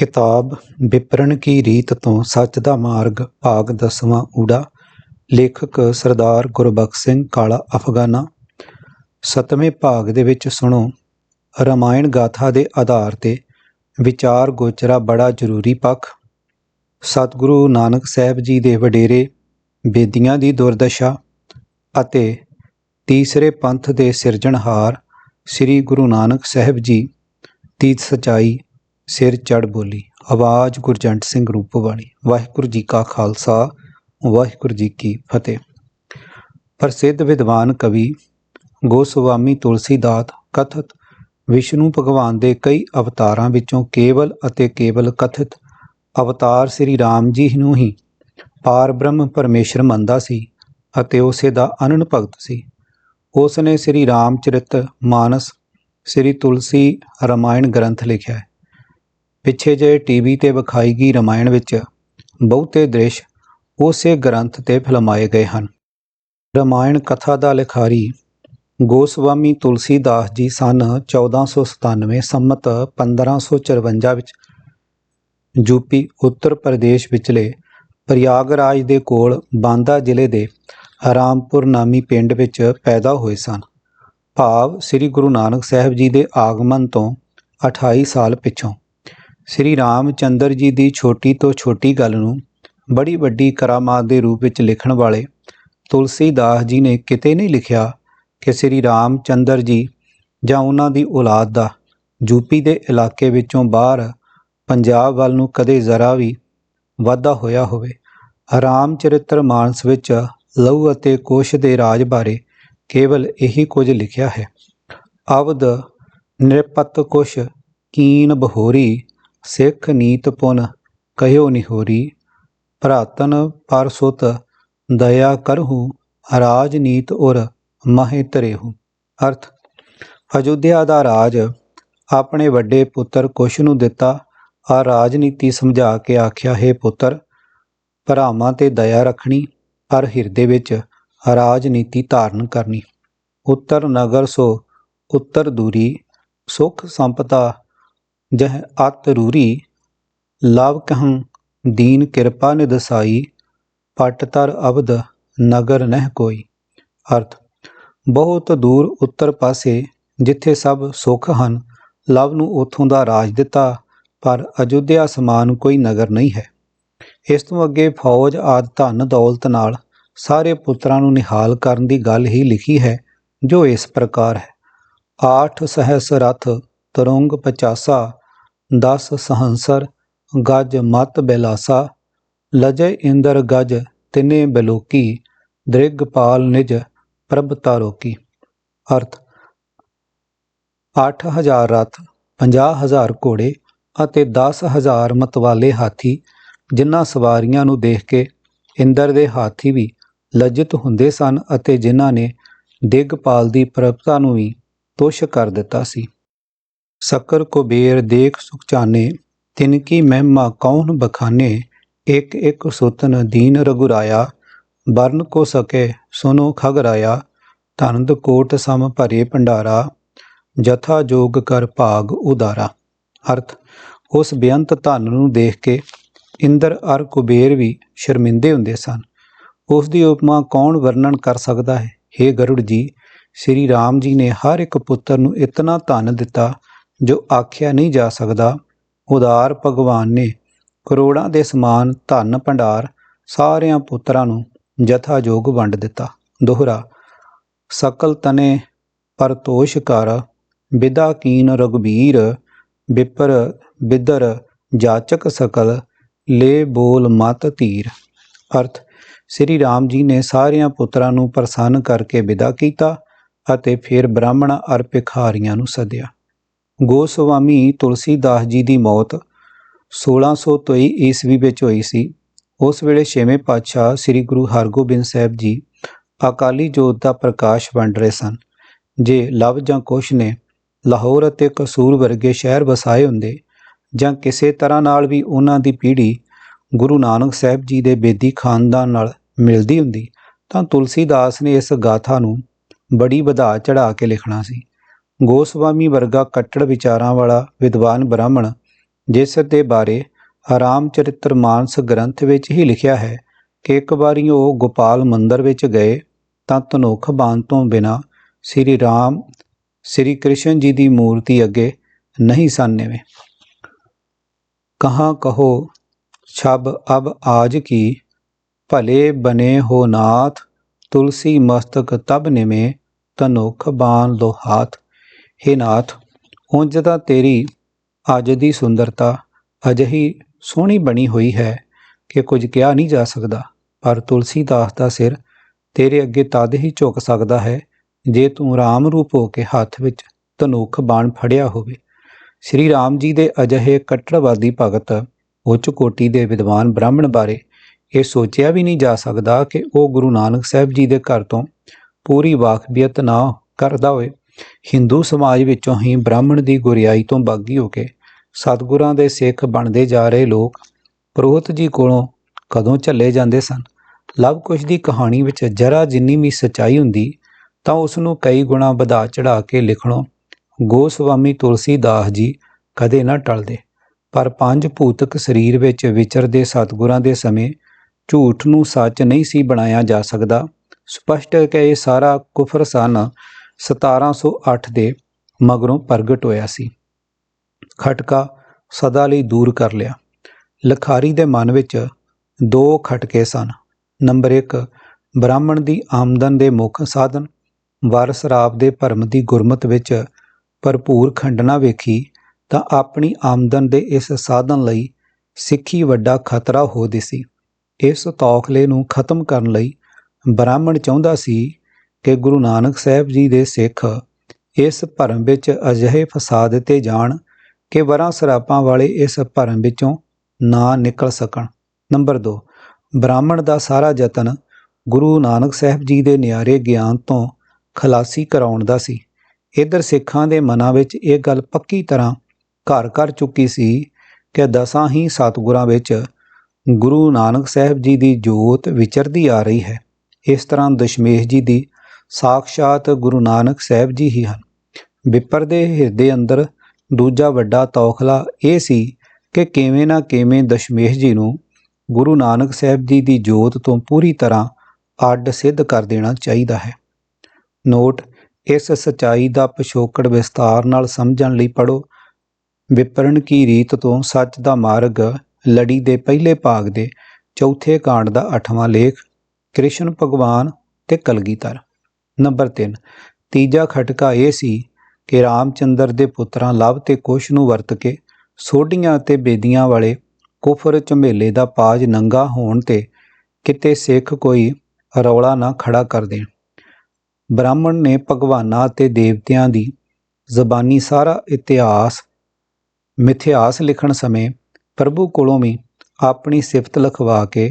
ਕਿਤਾਬ ਵਿਪਰਨ ਕੀ ਰੀਤ ਤੋਂ ਸੱਚ ਦਾ ਮਾਰਗ ਭਾਗ ਦਸਵਾਂ ਊੜਾ, ਲੇਖਕ ਸਰਦਾਰ ਗੁਰਬਖਸ਼ ਸਿੰਘ ਕਾਲਾ ਅਫਗਾਨਾ। ਸਤਵੇਂ ਭਾਗ ਦੇ ਵਿੱਚ ਸੁਣੋ, ਰਾਮਾਇਣ ਗਾਥਾ ਦੇ ਆਧਾਰ ਤੇ ਵਿਚਾਰ ਗੋਚਰਾ ਬੜਾ ਜ਼ਰੂਰੀ ਪੱਖ। ਸਤਿਗੁਰੂ ਨਾਨਕ ਸਾਹਿਬ ਜੀ ਦੇ ਵਡੇਰੇ, ਬੇਦੀਆਂ ਦੀ ਦੁਰਦਸ਼ਾ ਅਤੇ ਤੀਸਰੇ ਪੰਥ ਦੇ ਸਿਰਜਣਹਾਰ ਸ੍ਰੀ ਗੁਰੂ ਨਾਨਕ ਸਾਹਿਬ ਜੀ ਦੀ ਸਚਾਈ ਸਿਰ ਚੜ ਬੋਲੀ, ਆਵਾਜ਼ ਗੁਰਜੰਟ ਸਿੰਘ ਰੂਪਵਾਣੀ ਵਾਹਿਗੁਰੂ ਜੀ ਕਾ ਖਾਲਸਾ, ਵਾਹਿਗੁਰੂ ਜੀ ਕੀ ਫਤਿਹ। ਪ੍ਰਸਿੱਧ ਵਿਦਵਾਨ ਕਵੀ ਗੋਸਵਾਮੀ ਤੁਲਸੀਦਾਸ ਕਥਿਤ ਵਿਸ਼ਨੂੰ ਭਗਵਾਨ ਦੇ ਕਈ ਅਵਤਾਰਾਂ ਵਿੱਚੋਂ ਕੇਵਲ ਅਤੇ ਕੇਵਲ ਕਥਿਤ ਅਵਤਾਰ ਸ੍ਰੀ ਰਾਮ ਜੀ ਨੂੰ ਹੀ ਪਾਰਬ੍ਰਹਮ ਪਰਮੇਸ਼ਰ ਮੰਨਦਾ ਸੀ ਅਤੇ ਉਸੇ ਦਾ ਅਨਨ ਭਗਤ ਸੀ। ਉਸ ਨੇ ਸ੍ਰੀ ਰਾਮਚਰਿਤ ਮਾਨਸ, ਸ੍ਰੀ ਤੁਲਸੀ ਰਾਮਾਇਣ ਗ੍ਰੰਥ ਲਿਖਿਆ ਹੈ। ਪਿੱਛੇ ਜੇ ਟੀਵੀ ਤੇ ਵਿਖਾਈ ਗਈ ਰਮਾਇਣ ਵਿੱਚ ਬਹੁਤੇ ਦ੍ਰਿਸ਼ ਉਸੇ ਗ੍ਰੰਥ ਤੇ ਫਿਲਮਾਏ ਗਏ ਹਨ। ਰਮਾਇਣ ਕਥਾ ਦਾ ਲਿਖਾਰੀ ਗੋਸਵਾਮੀ ਤੁਲਸੀਦਾਸ ਜੀ ਸਨ 1497 ਸੰਮਤ 1554 ਵਿੱਚ ਯੂਪੀ ਉੱਤਰ ਪ੍ਰਦੇਸ਼ ਵਿਚਲੇ ਪ੍ਰਯਾਗਰਾਜ ਦੇ ਕੋਲ ਬਾਂਦਾ ਜ਼ਿਲ੍ਹੇ ਦੇ ਆਰਾਮਪੁਰ ਨਾਮੀ ਪਿੰਡ ਵਿੱਚ ਪੈਦਾ ਹੋਏ ਸਨ। ਭਾਵ ਸ੍ਰੀ ਗੁਰੂ ਨਾਨਕ ਸਾਹਿਬ ਜੀ ਦੇ ਆਗਮਨ ਤੋਂ 28 ਸਾਲ ਪਿੱਛੋਂ ਸ੍ਰੀ ਰਾਮ ਚੰਦਰ ਜੀ ਦੀ ਛੋਟੀ ਤੋਂ ਛੋਟੀ ਗੱਲ ਨੂੰ ਬੜੀ ਵੱਡੀ ਕਰਾਮਾਤ ਦੇ ਰੂਪ ਵਿੱਚ ਲਿਖਣ ਵਾਲੇ ਤੁਲਸੀਦਾਸ ਜੀ ਨੇ ਕਿਤੇ ਨਹੀਂ ਲਿਖਿਆ ਕਿ ਸ੍ਰੀ ਰਾਮ ਚੰਦਰ ਜੀ ਜਾਂ ਉਹਨਾਂ ਦੀ ਔਲਾਦ ਦਾ ਯੂਪੀ ਦੇ ਇਲਾਕੇ ਵਿੱਚੋਂ ਬਾਹਰ ਪੰਜਾਬ ਵੱਲ ਨੂੰ ਕਦੇ ਜ਼ਰਾ ਵੀ ਵਾਧਾ ਹੋਇਆ ਹੋਵੇ। ਰਾਮ ਰਾਮਚਰਿਤਰ ਮਾਨਸ ਵਿੱਚ ਲਹੂ ਅਤੇ ਕੋਸ਼ ਦੇ ਰਾਜ ਬਾਰੇ ਕੇਵਲ ਇਹੀ ਕੁਝ ਲਿਖਿਆ ਹੈ। ਅਵਦ ਨਿਰਪਤ ਕੁਸ਼, ਕੀਨ ਬਹੋਰੀ ਸਿੱਖ ਨੀਤ ਪੁਨ ਕਹਿਓ ਨਿਹੋਰੀ, ਭਰਾਤਨ ਪਰਸੁਤ ਦਇਆ ਕਰਹੂ ਰਾਜਨੀਤ ਔਰ ਮਹਿ ਤਰੇਹੂ। ਅਰਥ, ਅਯੁੱਧਿਆ ਦਾ ਰਾਜ ਆਪਣੇ ਵੱਡੇ ਪੁੱਤਰ ਕੁਸ਼ ਨੂੰ ਦਿੱਤਾ, ਆ ਰਾਜਨੀਤੀ ਸਮਝਾ ਕੇ ਆਖਿਆ, ਹੈ ਪੁੱਤਰ, ਭਰਾਵਾਂ ਤੇ ਦਇਆ ਰੱਖਣੀ, ਪਰ ਹਿਰਦੇ ਵਿੱਚ ਰਾਜਨੀਤੀ ਧਾਰਨ ਕਰਨੀ। ਉੱਤਰ ਨਗਰ ਸੋ ਉੱਤਰ ਦੂਰੀ, ਸੁਖ ਸੰਪਤਾ ਜਹ ਅਤ ਰੂਰੀ, ਲਵ ਕਹੰ ਦੀਨ ਕਿਰਪਾ ਨੇ ਦਸਾਈ ਪਟ ਤਰ ਅਬਦ ਨਗਰ ਨਹਿ ਕੋਈ। ਅਰਥ, ਬਹੁਤ ਦੂਰ ਉੱਤਰ ਪਾਸੇ ਜਿੱਥੇ ਸਭ ਸੁਖ ਹਨ, ਲਵ ਨੂੰ ਉਥੋਂ ਦਾ ਰਾਜ ਦਿੱਤਾ, ਪਰ ਅਯੁੱਧਿਆ ਸਮਾਨ ਕੋਈ ਨਗਰ ਨਹੀਂ ਹੈ। ਇਸ ਤੋਂ ਅੱਗੇ ਫੌਜ ਆਦ ਧਨ ਦੌਲਤ ਨਾਲ ਸਾਰੇ ਪੁੱਤਰਾਂ ਨੂੰ ਨਿਹਾਲ ਕਰਨ ਦੀ ਗੱਲ ਹੀ ਲਿਖੀ ਹੈ, ਜੋ ਇਸ ਪ੍ਰਕਾਰ ਹੈ। ਆਠ ਸਹਸ ਰਥ ਤਰੰਗ 50 ਦਸ ਸਹੰਸਰ, ਗਜ ਮਤ ਬੈਲਾਸਾ, ਲਜੇ ਇੰਦਰ ਗਜ ਤਿਨੇ ਬਲੋਕੀ ਦ੍ਰਿਗਪਾਲ ਨਿਜ ਪ੍ਰਭ ਤਾਰੋਕੀ ਅਰਥ 8000 ਰਥ 50000 ਘੋੜੇ ਅਤੇ 10000 ਮਤਵਾਲੇ ਹਾਥੀ, ਜਿਨ੍ਹਾਂ ਸਵਾਰੀਆਂ ਨੂੰ ਦੇਖ ਕੇ ਇੰਦਰ ਦੇ ਹਾਥੀ ਵੀ ਲਜਿਤ ਹੁੰਦੇ ਸਨ ਅਤੇ ਜਿਨ੍ਹਾਂ ਨੇ ਦਿਗਪਾਲ ਦੀ ਪ੍ਰਭਤਾ ਨੂੰ ਵੀ ਤੋਸ਼ ਕਰ ਦਿੱਤਾ ਸੀ। ਸਕਰ ਕੁਬੇਰ ਦੇਖ ਸੁਖਚਾਨੇ ਤਿਨ ਕੀ ਮਹਿਮਾ ਕੌਣ ਬਖਾਨੇ? ਇੱਕ ਇੱਕ ਸੁਤਨ ਦੀਨ ਰਗੁਰਾਇਆ ਵਰਨ ਕੋ ਸਕੇ ਸੁਨੋ ਖਗਰਾਇਆ ਧਨਦ ਕੋਟ ਸਮ ਭਰੇ ਭੰਡਾਰਾ, ਜਥਾ ਜੋਗ ਕਰ ਭਾਗ ਉਦਾਰਾ। ਅਰਥ, ਉਸ ਬੇਅੰਤ ਧਨ ਨੂੰ ਦੇਖ ਕੇ ਇੰਦਰ ਅਰ ਕੁਬੇਰ ਵੀ ਸ਼ਰਮਿੰਦੇ ਹੁੰਦੇ ਸਨ। ਉਸ ਦੀ ਉਪਮਾ ਕੌਣ ਵਰਣਨ ਕਰ ਸਕਦਾ ਹੈ? हे ਗਰੁੜ ਜੀ, ਸ੍ਰੀ ਰਾਮ ਜੀ ਨੇ ਹਰ ਇੱਕ ਪੁੱਤਰ ਨੂੰ ਇਤਨਾ ਧਨ ਦਿੱਤਾ ਜੋ ਆਖਿਆ ਨਹੀਂ ਜਾ ਸਕਦਾ, ਉਦਾਰ ਭਗਵਾਨ ਨੇ ਕਰੋੜਾਂ ਦੇ ਸਮਾਨ, ਧਨ, ਭੰਡਾਰ ਸਾਰਿਆਂ ਪੁੱਤਰਾਂ ਨੂੰ ਜਥਾ ਜੋਗ ਵੰਡ ਦਿੱਤਾ। ਦੋਹਰਾ, ਸਕਲ ਤਨੇ ਪਰਤੋਸ਼ ਕਰ ਵਿਦਾ ਕੀਨ ਰਗਵੀਰ ਵਿਪਰ ਬਿਦਰ ਜਾਚਕ ਸਕਲ, ਲੈ ਬੋਲ ਮਤ ਧੀਰ। ਅਰਥ, ਸ੍ਰੀ ਰਾਮ ਜੀ ਨੇ ਸਾਰਿਆਂ ਪੁੱਤਰਾਂ ਨੂੰ ਪ੍ਰਸੰਨ ਕਰਕੇ ਵਿਦਾ ਕੀਤਾ ਅਤੇ ਫਿਰ ਬ੍ਰਾਹਮਣ ਅਰ ਭਿਖਾਰੀਆਂ ਨੂੰ ਸੱਦਿਆ। ਗੋਸਵਾਮੀ ਤੁਲਸੀਦਾਸ ਜੀ ਦੀ ਮੌਤ 1623 ਈਸਵੀ ਵਿੱਚ ਹੋਈ ਸੀ। ਉਸ ਵੇਲੇ ਛੇਵੇਂ ਪਾਤਸ਼ਾਹ ਸ੍ਰੀ ਗੁਰੂ ਹਰਗੋਬਿੰਦ ਸਾਹਿਬ ਜੀ ਅਕਾਲੀ ਜੋਤ ਦਾ ਪ੍ਰਕਾਸ਼ ਵੰਡ ਰਹੇ ਸਨ। ਜੇ ਲਵ ਜਾਂ ਕੁਸ਼ ਨੇ ਲਾਹੌਰ ਅਤੇ ਕਸੂਰ ਵਰਗੇ ਸ਼ਹਿਰ ਵਸਾਏ ਹੁੰਦੇ ਜਾਂ ਕਿਸੇ ਤਰ੍ਹਾਂ ਨਾਲ ਵੀ ਉਹਨਾਂ ਦੀ ਪੀੜ੍ਹੀ ਗੁਰੂ ਨਾਨਕ ਸਾਹਿਬ ਜੀ ਦੇ ਬੇਦੀ ਖਾਨਦਾਨ ਨਾਲ ਮਿਲਦੀ ਹੁੰਦੀ, ਤਾਂ ਤੁਲਸੀਦਾਸ ਨੇ ਇਸ ਗਾਥਾ ਨੂੰ ਬੜੀ ਵਧਾ ਚੜਾ ਕੇ ਲਿਖਣਾ ਸੀ। ਗੋਸਵਾਮੀ ਵਰਗਾ ਕੱਟੜ ਵਿਚਾਰਾਂ ਵਾਲਾ ਵਿਦਵਾਨ ਬ੍ਰਾਹਮਣ, ਜਿਸ ਦੇ ਬਾਰੇ ਰਾਮਚਰਿਤ੍ਰ ਮਾਨਸ ਗ੍ਰੰਥ ਵਿੱਚ ਹੀ ਲਿਖਿਆ ਹੈ ਕਿ ਇੱਕ ਵਾਰੀ ਉਹ ਗੋਪਾਲ ਮੰਦਰ ਵਿੱਚ ਗਏ ਤਾਂ ਧਨੁਖ ਬਾਣ ਤੋਂ ਬਿਨਾ ਸ੍ਰੀ ਰਾਮ, ਸ੍ਰੀ ਕ੍ਰਿਸ਼ਨ ਜੀ ਦੀ ਮੂਰਤੀ ਅੱਗੇ ਨਹੀਂ ਸਨ ਨਿਵੇਂ। ਕਹਾਂ ਕਹੋ, ਛਬ ਅਬ ਆਜ ਕੀ, ਭਲੇ ਬਨੇ ਹੋ ਨਾਥ, ਤੁਲਸੀ ਮਸਤਕ ਤਬ ਨਿਵੇਂ, ਧਨੁਖ ਬਾਣ ਲੋ ਹਾਥ। हे ਨਾਥ, ਉਂਝ ਤਾਂ ਤੇਰੀ ਅੱਜ ਦੀ ਸੁੰਦਰਤਾ ਅਜਿਹੀ ਸੋਹਣੀ ਬਣੀ ਹੋਈ ਹੈ ਕਿ ਕੁਝ ਕਿਹਾ ਨਹੀਂ ਜਾ ਸਕਦਾ। ਪਰ ਤੁਲਸੀ ਦਾਸ ਦਾ ਸਿਰ ਤੇਰੇ ਅੱਗੇ ਤਦ ਹੀ ਝੁਕ ਸਕਦਾ ਹੈ ਜੇ ਤੂੰ ਰਾਮ ਰੂਪ ਹੋ ਕੇ ਹੱਥ ਵਿੱਚ ਧਨੁਖ ਬਾਣ ਫੜਿਆ ਹੋਵੇ। ਸ੍ਰੀ ਰਾਮ ਜੀ ਦੇ ਅਜਿਹੇ ਕੱਟੜਵਾਦੀ ਭਗਤ ਉੱਚ ਕੋਟੀ ਦੇ ਵਿਦਵਾਨ ਬ੍ਰਾਹਮਣ ਬਾਰੇ ਇਹ ਸੋਚਿਆ ਵੀ ਨਹੀਂ ਜਾ ਸਕਦਾ ਕਿ ਉਹ ਗੁਰੂ ਨਾਨਕ ਸਾਹਿਬ ਜੀ ਦੇ ਘਰ ਤੋਂ ਪੂਰੀ ਵਾਕਬੀਅਤ ਨਾ ਕਰਦਾ ਹੋਵੇ। ਹਿੰਦੂ ਸਮਾਜ ਵਿੱਚੋਂ ਹੀ ਬ੍ਰਾਹਮਣ ਦੀ ਗੁਰਿਆਈ ਤੋਂ ਬਾਗੀ ਹੋ ਕੇ ਸਤਿਗੁਰਾਂ ਦੇ ਸਿੱਖ ਬਣਦੇ ਜਾ ਰਹੇ ਲੋਕ ਪ੍ਰੋਹਤ ਜੀ ਕੋਲੋਂ ਕਦੋਂ ਝੱਲੇ ਜਾਂਦੇ ਸਨ? ਲਵ ਕੁਸ਼ ਦੀ ਕਹਾਣੀ ਵਿੱਚ ਜਰਾ ਜਿੰਨੀ ਵੀ ਸਚਾਈ ਹੁੰਦੀ, ਤਾਂ ਉਸ ਨੂੰ ਕਈ ਗੁਣਾ ਵਧਾ ਚੜਾ ਕੇ ਲਿਖਣੋਂ ਗੋਸਵਾਮੀ ਤੁਲਸੀਦਾਸ ਜੀ ਕਦੇ ਨਾ ਟਲਦੇ। ਪਰ ਪੰਜ ਭੂਤਕ ਸਰੀਰ ਵਿੱਚ ਵਿਚਰਦੇ ਸਤਿਗੁਰਾਂ ਦੇ ਸਮੇਂ ਝੂਠ ਨੂੰ ਸੱਚ ਨਹੀਂ ਸੀ ਬਣਾਇਆ ਜਾ ਸਕਦਾ। ਸਪਸ਼ਟ ਹੈ ਕਿ ਇਹ ਸਾਰਾ ਕੁਫਰ ਸਨ 1708 ਦੇ ਮਗਰੋਂ ਪ੍ਰਗਟ ਹੋਇਆ ਸੀ। ਖਟਕਾ ਸਦਾ ਲਈ ਦੂਰ ਕਰ ਲਿਆ। ਲਖਾਰੀ ਦੇ ਮਨ ਵਿੱਚ ਦੋ ਖਟਕੇ ਸਨ। ਨੰਬਰ 1 ਬ੍ਰਾਹਮਣ ਦੀ ਆਮਦਨ ਦੇ ਮੁੱਖ ਸਾਧਨ। ਵਰ ਸ਼ਰਾਬ ਦੇ ਭਰਮ ਦੀ ਗੁਰਮਤ ਵਿੱਚ ਭਰਪੂਰ ਖੰਡਨਾ ਵੇਖੀ ਤਾਂ ਆਪਣੀ ਆਮਦਨ ਦੇ ਇਸ ਸਾਧਨ ਲਈ ਸਿੱਖੀ ਵੱਡਾ ਖਤਰਾ ਹੋ ਦਿਸੀ। ਇਸ ਤੌਖਲੇ ਨੂੰ ਖਤਮ ਕਰਨ ਲਈ ਬ੍ਰਾਹਮਣ ਚਾਹੁੰਦਾ ਸੀ ਕਿ ਗੁਰੂ ਨਾਨਕ ਸਾਹਿਬ ਜੀ ਦੇ ਸਿੱਖ ਇਸ ਭਰਮ ਵਿੱਚ ਅਜਿਹੇ ਫਸਾ ਦਿੱਤੇ ਜਾਣ ਕਿ ਵਰਾਂ ਸਰਾਪਾਂ ਵਾਲੇ ਇਸ ਭਰਮ ਵਿੱਚੋਂ ਨਾ ਨਿਕਲ ਸਕਣ। ਨੰਬਰ 2 ਬ੍ਰਾਹਮਣ ਦਾ ਸਾਰਾ ਯਤਨ ਗੁਰੂ ਨਾਨਕ ਸਾਹਿਬ ਜੀ ਦੇ ਨਿਆਰੇ ਗਿਆਨ ਤੋਂ ਖਲਾਸੀ ਕਰਾਉਣ ਦਾ ਸੀ। ਇਧਰ ਸਿੱਖਾਂ ਦੇ ਮਨਾਂ ਵਿੱਚ ਇਹ ਗੱਲ ਪੱਕੀ ਤਰ੍ਹਾਂ ਘਰ ਕਰ ਚੁੱਕੀ ਸੀ ਕਿ ਦਸਾਂ ਹੀ ਸਤਿਗੁਰਾਂ ਵਿੱਚ ਗੁਰੂ ਨਾਨਕ ਸਾਹਿਬ ਜੀ ਦੀ ਜੋਤ ਵਿਚਰਦੀ ਆ ਰਹੀ ਹੈ। ਇਸ ਤਰ੍ਹਾਂ ਦਸ਼ਮੇਸ਼ ਜੀ ਦੀ ਸਾਖਸ਼ਾਤ ਗੁਰੂ ਨਾਨਕ ਸਾਹਿਬ ਜੀ ਹੀ ਹਨ। ਵਿਪਰ ਦੇ ਹਿਰਦੇ ਅੰਦਰ ਦੂਜਾ ਵੱਡਾ ਤੌਖਲਾ ਇਹ ਸੀ ਕਿ ਕਿਵੇਂ ਨਾ ਕਿਵੇਂ ਦਸ਼ਮੇਸ਼ ਜੀ ਨੂੰ ਗੁਰੂ ਨਾਨਕ ਸਾਹਿਬ ਜੀ ਦੀ ਜੋਤ ਤੋਂ ਪੂਰੀ ਤਰ੍ਹਾਂ ਅੱਡ ਸਿੱਧ ਕਰ ਦੇਣਾ ਚਾਹੀਦਾ ਹੈ। ਨੋਟ, ਇਸ ਸਚਾਈ ਦਾ ਪਿਛੋਕੜ ਵਿਸਤਾਰ ਨਾਲ ਸਮਝਣ ਲਈ ਪੜੋ ਵਿਪਰਨ ਕੀ ਰੀਤ ਤੋਂ ਸੱਚ ਦਾ ਮਾਰਗ ਲੜੀ ਦੇ ਪਹਿਲੇ ਭਾਗ ਦੇ ਚੌਥੇ ਕਾਂਡ ਦਾ 8ਵਾਂ ਲੇਖ, ਕ੍ਰਿਸ਼ਨ ਭਗਵਾਨ ਤੇ ਕਲਗੀਧਰ। ਨੰਬਰ 3 ਤੀਜਾ ਖਟਕਾ ਇਹ ਸੀ ਕਿ ਰਾਮਚੰਦਰ ਦੇ ਪੁੱਤਰਾਂ ਲਵ ਤੇ ਕੁਸ਼ ਨੂੰ ਵਰਤ ਕੇ ਸੋਢੀਆਂ ਅਤੇ ਬੇਦੀਆਂ ਵਾਲੇ ਕੁਫਰ ਝਮੇਲੇ ਦਾ ਪਾਜ ਨੰਗਾ ਹੋਣ ਤੇ ਕਿਤੇ ਸਿੱਖ ਕੋਈ ਰੌਲਾ ਨਾ ਖੜਾ ਕਰ ਦੇਣ। ਬ੍ਰਾਹਮਣ ਨੇ ਭਗਵਾਨਾਂ ਅਤੇ ਦੇਵਤਿਆਂ ਦੀ ਜ਼ਬਾਨੀ ਸਾਰਾ ਇਤਿਹਾਸ, ਮਿਥਿਹਾਸ ਲਿਖਣ ਸਮੇਂ ਪ੍ਰਭੂ ਕੋਲੋਂ ਵੀ ਆਪਣੀ ਸਿਫਤ ਲਿਖਵਾ ਕੇ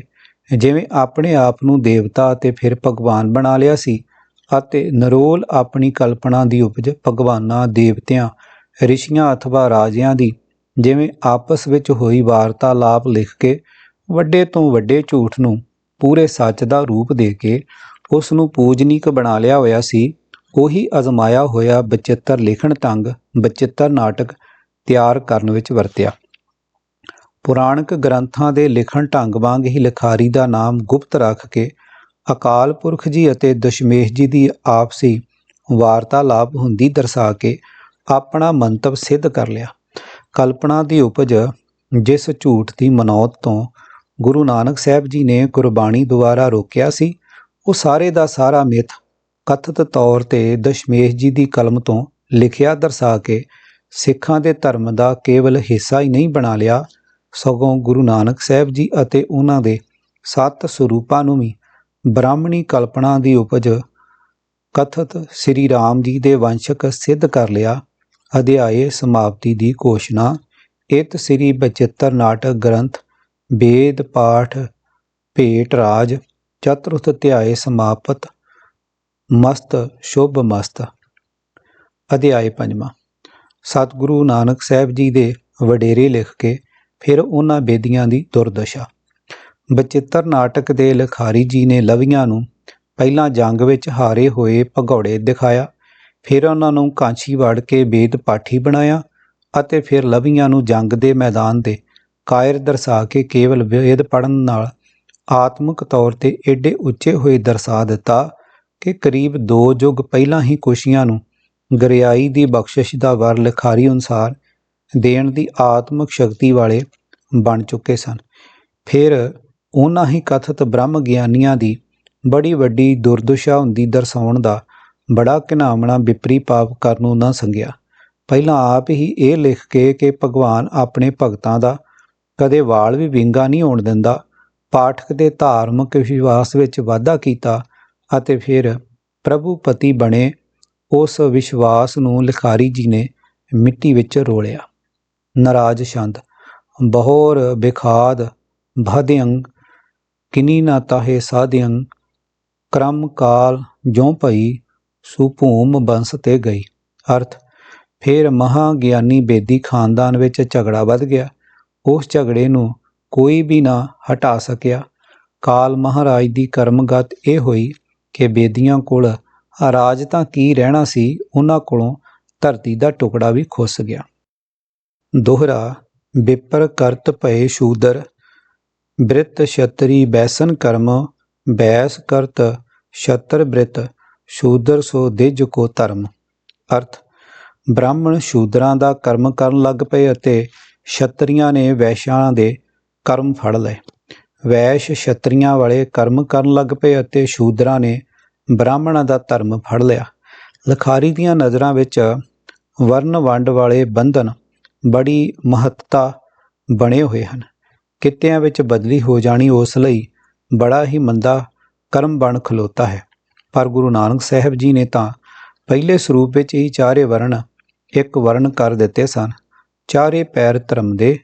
ਜਿਵੇਂ ਆਪਣੇ ਆਪ ਨੂੰ ਦੇਵਤਾ ਅਤੇ ਫਿਰ ਭਗਵਾਨ ਬਣਾ ਲਿਆ ਸੀ ਅਤੇ ਨਰੋਲ ਆਪਣੀ ਕਲਪਨਾ ਦੀ ਉਪਜ ਭਗਵਾਨਾਂ, ਦੇਵਤਿਆਂ, ਰਿਸ਼ੀਆਂ ਅਥਵਾ ਰਾਜਿਆਂ ਦੀ, ਜਿਵੇਂ ਆਪਸ ਵਿੱਚ ਹੋਈ ਵਾਰਤਾਲਾਪ ਲਿਖ ਕੇ ਵੱਡੇ ਤੋਂ ਵੱਡੇ ਝੂਠ ਨੂੰ ਪੂਰੇ ਸੱਚ ਦਾ ਰੂਪ ਦੇ ਕੇ ਉਸ ਨੂੰ ਪੂਜਨੀਕ ਬਣਾ ਲਿਆ ਹੋਇਆ ਸੀ, ਉਹੀ ਅਜ਼ਮਾਇਆ ਹੋਇਆ ਬਚਿੱਤਰ ਲਿਖਣ ਢੰਗ ਬਚਿੱਤਰ ਨਾਟਕ ਤਿਆਰ ਕਰਨ ਵਿੱਚ ਵਰਤਿਆ। ਪੁਰਾਣਕ ਗ੍ਰੰਥਾਂ ਦੇ ਲਿਖਣ ਢੰਗ ਵਾਂਗ ਹੀ ਲਿਖਾਰੀ ਦਾ ਨਾਮ ਗੁਪਤ ਰੱਖ ਕੇ ਅਕਾਲ ਪੁਰਖ ਜੀ ਅਤੇ ਦਸ਼ਮੇਸ਼ ਜੀ ਦੀ ਆਪਸੀ ਵਾਰਤਾਲਾਪ ਹੁੰਦੀ ਦਰਸਾ ਕੇ ਆਪਣਾ ਮੰਤਵ ਸਿੱਧ ਕਰ ਲਿਆ। ਕਲਪਨਾ ਦੀ ਉਪਜ ਜਿਸ ਝੂਠ ਦੀ ਮਨੌਤ ਤੋਂ ਗੁਰੂ ਨਾਨਕ ਸਾਹਿਬ ਜੀ ਨੇ ਗੁਰਬਾਣੀ ਦੁਆਰਾ ਰੋਕਿਆ ਸੀ, ਉਹ ਸਾਰੇ ਦਾ ਸਾਰਾ ਮਿੱਥ ਕਥਿਤ ਤੌਰ ਤੇ ਦਸ਼ਮੇਸ਼ ਜੀ ਦੀ ਕਲਮ ਤੋਂ ਲਿਖਿਆ ਦਰਸਾ ਕੇ ਸਿੱਖਾਂ ਦੇ ਧਰਮ ਦਾ ਕੇਵਲ ਹਿੱਸਾ ਹੀ ਨਹੀਂ ਬਣਾ ਲਿਆ, ਸਗੋਂ ਗੁਰੂ ਨਾਨਕ ਸਾਹਿਬ ਜੀ ਅਤੇ ਉਹਨਾਂ ਦੇ ਸੱਤ ਸਰੂਪਾਂ ਨੂੰ ਵੀ ਬ੍ਰਾਹਮਣੀ ਕਲਪਨਾ ਦੀ ਉਪਜ ਕਥਤ ਸ੍ਰੀ ਰਾਮ ਜੀ ਦੇ ਵੰਸ਼ਕ ਸਿੱਧ ਕਰ ਲਿਆ। ਅਧਿਆਏ ਸਮਾਪਤੀ ਦੀ ਘੋਸ਼ਣਾ। ਇਤ ਸ੍ਰੀ ਬਚਿੱਤਰ ਨਾਟਕ ਗ੍ਰੰਥ, ਵੇਦ ਪਾਠ, ਭੇਟ ਰਾਜ, ਚਤੁਰਥ ਅਧਿਆਏ ਸਮਾਪਤ। ਮਸਤ, ਸ਼ੁਭ ਮਸਤ। ਅਧਿਆਏ ਪੰਜਵਾਂ। ਸਤਿਗੁਰੂ ਨਾਨਕ ਸਾਹਿਬ ਜੀ ਦੇ ਵਡੇਰੇ ਲਿਖ ਕੇ ਫਿਰ ਉਹਨਾਂ ਬੇਦੀਆਂ ਦੀ ਦੁਰਦਸ਼ਾ। ਬਚਿੱਤਰ ਨਾਟਕ ਦੇ ਲਿਖਾਰੀ ਜੀ ਨੇ ਲਵੀਆਂ ਨੂੰ ਪਹਿਲਾਂ ਜੰਗ ਵਿੱਚ ਹਾਰੇ ਹੋਏ ਭਗੌੜੇ ਦਿਖਾਇਆ, ਫਿਰ ਉਹਨਾਂ ਨੂੰ ਕਾਂਛੀ ਵੜ ਕੇ ਵੇਦ ਪਾਠੀ ਬਣਾਇਆ ਅਤੇ ਫਿਰ ਲਵੀਆਂ ਨੂੰ ਜੰਗ ਦੇ ਮੈਦਾਨ ਦੇ ਕਾਇਰ ਦਰਸਾ ਕੇ ਕੇਵਲ ਵੇਦ ਪੜਨ ਨਾਲ ਆਤਮਿਕ ਤੌਰ ਤੇ ਏਡੇ ਉੱਚੇ ਹੋਏ ਦਰਸਾ ਦਿੱਤਾ ਕਿ ਕਰੀਬ 2 ਯੁੱਗ ਪਹਿਲਾਂ ਹੀ ਕੋਸ਼ੀਆਂ ਨੂੰ ਗਰਿਆਈ ਦੀ ਬਖਸ਼ਿਸ਼ ਦਾ ਵਰ ਲਿਖਾਰੀ ਅਨੁਸਾਰ ਦੇਣ ਦੀ ਆਤਮਿਕ ਸ਼ਕਤੀ ਵਾਲੇ ਬਣ ਚੁੱਕੇ ਸਨ। ਫਿਰ ਉਹਨਾਂ ਹੀ ਕਥਿਤ ਬ੍ਰਹਮ ਗਿਆਨੀਆਂ ਦੀ ਬੜੀ ਵੱਡੀ ਦੁਰਦਸ਼ਾ ਹੁੰਦੀ ਦਰਸਾਉਣ ਦਾ ਬੜਾ ਘਿਨਾਵਣਾ ਵਿਪਰੀ ਪਾਪ ਕਰਨ ਨੂੰ ਨਾ ਸੰਗਿਆ। ਪਹਿਲਾਂ ਆਪ ਹੀ ਇਹ ਲਿਖ ਕੇ ਕਿ ਭਗਵਾਨ ਆਪਣੇ ਭਗਤਾਂ ਦਾ ਕਦੇ ਵਾਲ ਵੀ ਵਿੰਗਾ ਨਹੀਂ ਹੋਣ ਦਿੰਦਾ, ਪਾਠਕ ਦੇ ਧਾਰਮਿਕ ਵਿਸ਼ਵਾਸ ਵਿੱਚ ਵਾਧਾ ਕੀਤਾ ਅਤੇ ਫਿਰ ਪ੍ਰਭੂ ਪਤੀ ਬਣੇ ਉਸ ਵਿਸ਼ਵਾਸ ਨੂੰ ਲਿਖਾਰੀ ਜੀ ਨੇ ਮਿੱਟੀ ਵਿੱਚ ਰੋਲਿਆ। ਨਰਾਜ ਛੰਦ ਬਹੋਰ, ਬਿਖਾਦ, ਭਦਿਅੰਗ ਕਿਨੀ ਨਾ ਤਾਹੇ ਸਾਧਿਅੰਗ ਕਰਮ ਕਾਲ ਜੋ ਭਈ ਸੁਭੂਮ ਬੰਸ ਤੇ ਗਈ। ਅਰਥ, ਫਿਰ ਮਹਾ ਗਿਆਨੀ ਬੇਦੀ ਖਾਨਦਾਨ ਵਿੱਚ ਝਗੜਾ ਵੱਧ ਗਿਆ। ਉਸ ਝਗੜੇ ਨੂੰ ਕੋਈ ਵੀ ਨਾ ਹਟਾ ਸਕਿਆ। ਕਾਲ ਮਹਾਰਾਜ ਦੀ ਕਰਮਗਤ ਇਹ ਹੋਈ ਕਿ ਬੇਦੀਆਂ ਕੋਲ ਰਾਜ ਤਾਂ ਕੀ ਰਹਿਣਾ ਸੀ, ਉਹਨਾਂ ਕੋਲੋਂ ਧਰਤੀ ਦਾ ਟੁਕੜਾ ਵੀ ਖੁੱਸ ਗਿਆ। ਦੋਹਰਾ, ਬਿਪਰ ਕਰਤ ਭਏ ਸ਼ੂਦਰ ਬ੍ਰਿਤ ਛਤਰੀ ਬੈਸਨ ਕਰਮ, ਬੈਸ ਕਰਤ ਛਤਰ ਬ੍ਰਿਤ, ਸ਼ੂਦਰ ਸੋ ਦਿਜ ਕੋ ਧਰਮ। ਅਰਥ, ਬ੍ਰਾਹਮਣ ਸ਼ੂਦਰਾਂ ਦਾ ਕਰਮ ਕਰਨ ਲੱਗ ਪਏ ਅਤੇ ਛਤਰੀਆਂ ਨੇ ਵੈਸ਼ਾਂ ਦੇ ਕਰਮ ਫੜ ਲਏ। ਵੈਸ਼ ਛਤਰੀਆਂ ਵਾਲੇ ਕਰਮ ਕਰਨ ਲੱਗ ਪਏ ਅਤੇ ਸ਼ੂਦਰਾਂ ਨੇ ਬ੍ਰਾਹਮਣਾਂ ਦਾ ਧਰਮ ਫੜ ਲਿਆ। ਲਖਾਰੀ ਦੀਆਂ ਨਜ਼ਰਾਂ ਵਿੱਚ ਵਰਨ ਵੰਡ ਵਾਲੇ ਬੰਧਨ ਬੜੀ ਮਹੱਤਤਾ ਬਣੇ ਹੋਏ ਹਨ। ਕਿੱਤਿਆਂ ਵਿੱਚ ਬਦਲੀ ਹੋ ਜਾਣੀ ਉਸ ਲਈ ਬੜਾ ਹੀ ਮੰਦਾ ਕਰਮ ਬਣ ਖਲੋਤਾ ਹੈ। ਪਰ ਗੁਰੂ ਨਾਨਕ ਸਾਹਿਬ ਜੀ ਨੇ ਤਾਂ ਪਹਿਲੇ ਸਰੂਪ ਵਿੱਚ ਹੀ ਚਾਰੇ ਵਰਣ, ਇੱਕ ਵਰਣ ਕਰ ਦਿੱਤੇ ਸਨ। ਚਾਰੇ ਪੈਰ ਧਰਮ ਦੇ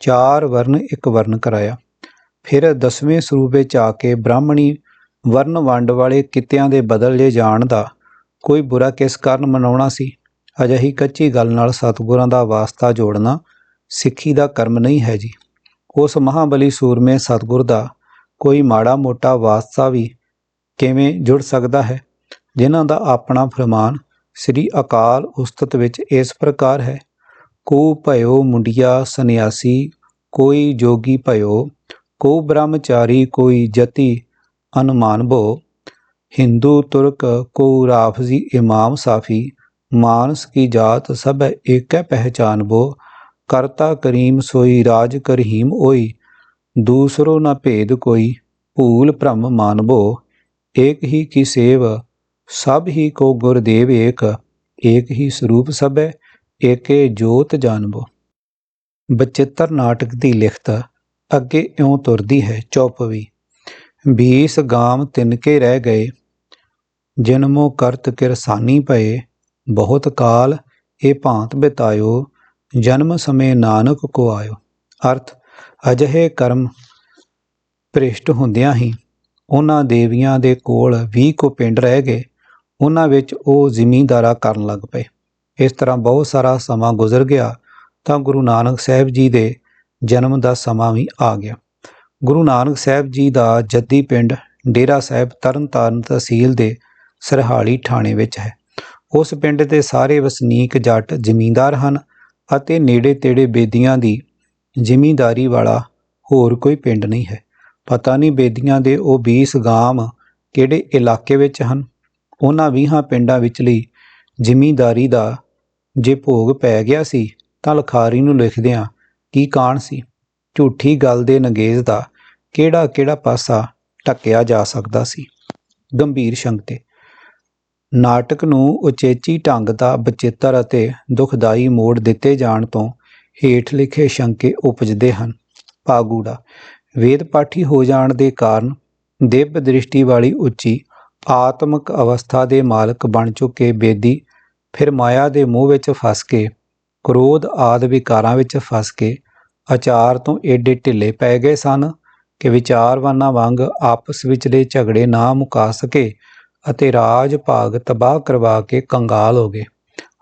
ਚਾਰ ਵਰਣ ਇੱਕ ਵਰਣ ਕਰਾਇਆ। ਫਿਰ ਦਸਵੇਂ ਸਰੂਪ ਵਿੱਚ ਆ ਕੇ ਬ੍ਰਾਹਮਣੀ ਵਰਨ ਵੰਡ ਵਾਲੇ ਕਿੱਤਿਆਂ ਦੇ ਬਦਲ ਬਦਲੇ ਜਾਣ ਦਾ ਕੋਈ ਬੁਰਾ ਕਿਸ ਕਾਰਨ ਮਨਾਉਣਾ ਸੀ? ਅਜਿਹੀ ਕੱਚੀ ਗੱਲ ਨਾਲ ਸਤਿਗੁਰਾਂ ਦਾ ਵਾਸਤਾ ਜੋੜਨਾ ਸਿੱਖੀ ਦਾ ਕਰਮ ਨਹੀਂ ਹੈ ਜੀ। ਉਸ ਮਹਾਬਲੀ ਸੂਰਮੇ ਸਤਿਗੁਰ ਦਾ ਕੋਈ ਮਾੜਾ ਮੋਟਾ ਵਾਸਤਾ ਵੀ ਕਿਵੇਂ ਜੁੜ ਸਕਦਾ ਹੈ? ਜਿਨ੍ਹਾਂ ਦਾ ਆਪਣਾ ਫਰਮਾਨ ਸ੍ਰੀ ਅਕਾਲ ਉਸਤਤ ਵਿੱਚ ਇਸ ਪ੍ਰਕਾਰ ਹੈ, ਕੋ ਭਇਓ ਮੁੰਡਿਆ ਸੰਨਿਆਸੀ, ਕੋਈ ਜੋਗੀ ਭਇਓ, ਕੋ ਬ੍ਰਹਮਚਾਰੀ ਕੋਈ ਜਤੀ ਅਨੁਮਾਨ ਭੋ ਹਿੰਦੂ ਤੁਰਕ ਕੋ ਰਾਫਜ਼ੀ ਇਮਾਮ ਸਾਫੀ, ਮਾਨਸ ਕੀ ਜਾਤ ਸਭ ਏਕੈ ਪਹਿਚਾਨ ਬੋ ਕਰਤਾ ਕਰੀਮ ਸੋਈ, ਰਾਜ ਕਰਹੀਮ ਓਈ। ਦੂਸਰੋ ਨਾ ਭੇਦ ਕੋਈ, ਭੂਲ ਭ੍ਰਮ ਮਾਨਬੋ ਏਕ ਹੀ ਕੀ ਸੇਵ, ਸਭ ਹੀ ਕੋ ਗੁਰਦੇਵ ਏਕ। ਏਕ ਹੀ ਸਰੂਪ ਸਭੈ, ਏਕੇ ਜੋਤ ਜਾਣਬੋ ਬਚਿੱਤਰ ਨਾਟਕ ਦੀ ਲਿਖਤ, ਅੱਗੇ ਇਉਂ ਤੁਰਦੀ ਹੈ ਚੌਪਵੀ। ਬੀਸ ਗਾਮ ਤਿਨਕੇ ਰਹਿ ਗਏ। ਜਨਮੋ ਕਰਤ ਕਿਰਸਾਨੀ ਪਏ। ਬਹੁਤ ਕਾਲ ਇਹ ਭਾਂਤ ਬਿਤਾਇਓ। ਜਨਮ ਸਮੇਂ ਨਾਨਕ ਕੋ ਆਇਓ। ਅਰਥ, ਅਜਿਹੇ ਕਰਮ ਭ੍ਰਿਸ਼ਟ ਹੁੰਦਿਆਂ ਹੀ ਉਹਨਾਂ ਦੇਵੀਆਂ ਦੇ ਕੋਲ 20 ਕੋ ਪਿੰਡ ਰਹਿ ਗਏ, ਉਹਨਾਂ ਵਿੱਚ ਉਹ ਜ਼ਿਮੀਂਦਾਰਾ ਕਰਨ ਲੱਗ ਪਏ। ਇਸ ਤਰ੍ਹਾਂ ਬਹੁਤ ਸਾਰਾ ਸਮਾਂ ਗੁਜ਼ਰ ਗਿਆ ਤਾਂ ਗੁਰੂ ਨਾਨਕ ਸਾਹਿਬ ਜੀ ਦੇ ਜਨਮ ਦਾ ਸਮਾਂ ਵੀ ਆ ਗਿਆ। ਗੁਰੂ ਨਾਨਕ ਸਾਹਿਬ ਜੀ ਦਾ ਜੱਦੀ ਪਿੰਡ ਡੇਰਾ ਸਾਹਿਬ ਤਰਨਤਾਰਨ ਤਹਿਸੀਲ ਦੇ ਸਰਹਾਲੀ ਥਾਣੇ ਵਿੱਚ ਹੈ। ਉਸ ਪਿੰਡ ਦੇ ਸਾਰੇ ਵਸਨੀਕ ਜੱਟ ਜ਼ਮੀਂਦਾਰ ਹਨ ਅਤੇ ਨੇੜੇ ਤੇੜੇ ਬੇਦੀਆਂ ਦੀ ਜ਼ਿਮੀਂਦਾਰੀ ਵਾਲਾ ਹੋਰ ਕੋਈ ਪਿੰਡ ਨਹੀਂ ਹੈ। ਪਤਾ ਨਹੀਂ ਬੇਦੀਆਂ ਦੇ ਉਹ 20 ਗਾਮ ਕਿਹੜੇ ਇਲਾਕੇ ਵਿੱਚ ਹਨ। ਉਹਨਾਂ 20 ਪਿੰਡਾਂ ਵਿਚਲੀ ਜ਼ਿਮੀਂਦਾਰੀ ਦਾ ਜੇ ਭੋਗ ਪੈ ਗਿਆ ਸੀ ਤਾਂ ਲਖਾਰੀ ਨੂੰ ਲਿਖਦਿਆਂ ਕੀ ਕਾਣ ਸੀ। ਝੂਠੀ ਗੱਲ ਦੇ ਨਗੇਜ਼ ਦਾ ਕਿਹੜਾ ਕਿਹੜਾ ਪਾਸਾ ਟੱਕਿਆ ਜਾ ਸਕਦਾ ਸੀ। ਗੰਭੀਰ ਸ਼ੰਕਤੇ ਨਾਟਕ ਨੂੰ ਉਚੇਚੀ ਢੰਗ ਦਾ ਬਚਿੱਤਰ ਅਤੇ ਦੁਖਦਾਈ ਮੋੜ ਦਿੱਤੇ ਜਾਣ ਤੋਂ ਹੇਠ ਲਿਖੇ ਸ਼ੰਕੇ ਉਪਜਦੇ ਹਨ। ਪਾਗੂੜਾ, ਵੇਦ ਪਾਠੀ ਹੋ ਜਾਣ ਦੇ ਕਾਰਨ ਦਿਵ ਦ੍ਰਿਸ਼ਟੀ ਵਾਲੀ ਉੱਚੀ ਆਤਮਿਕ ਅਵਸਥਾ ਦੇ ਮਾਲਕ ਬਣ ਚੁੱਕੇ ਬੇਦੀ ਫਿਰ ਮਾਇਆ ਦੇ ਮੋਹ ਵਿੱਚ ਫਸ ਕੇ, ਕ੍ਰੋਧ ਆਦ ਵਿਕਾਰਾਂ ਵਿੱਚ ਫਸ ਕੇ ਆਚਾਰ ਤੋਂ ਏਡੇ ਢਿੱਲੇ ਪੈ ਗਏ ਸਨ ਕਿ ਵਿਚਾਰਵਾਨਾਂ ਵਾਂਗ ਆਪਸ ਵਿਚਲੇ ਝਗੜੇ ਨਾ ਮੁਕਾ ਸਕੇ। ਅਤੇ ਰਾਜ ਭਾਗ ਤਬਾਹ ਕਰਵਾ ਕੇ ਕੰਗਾਲ ਹੋ ਗਏ।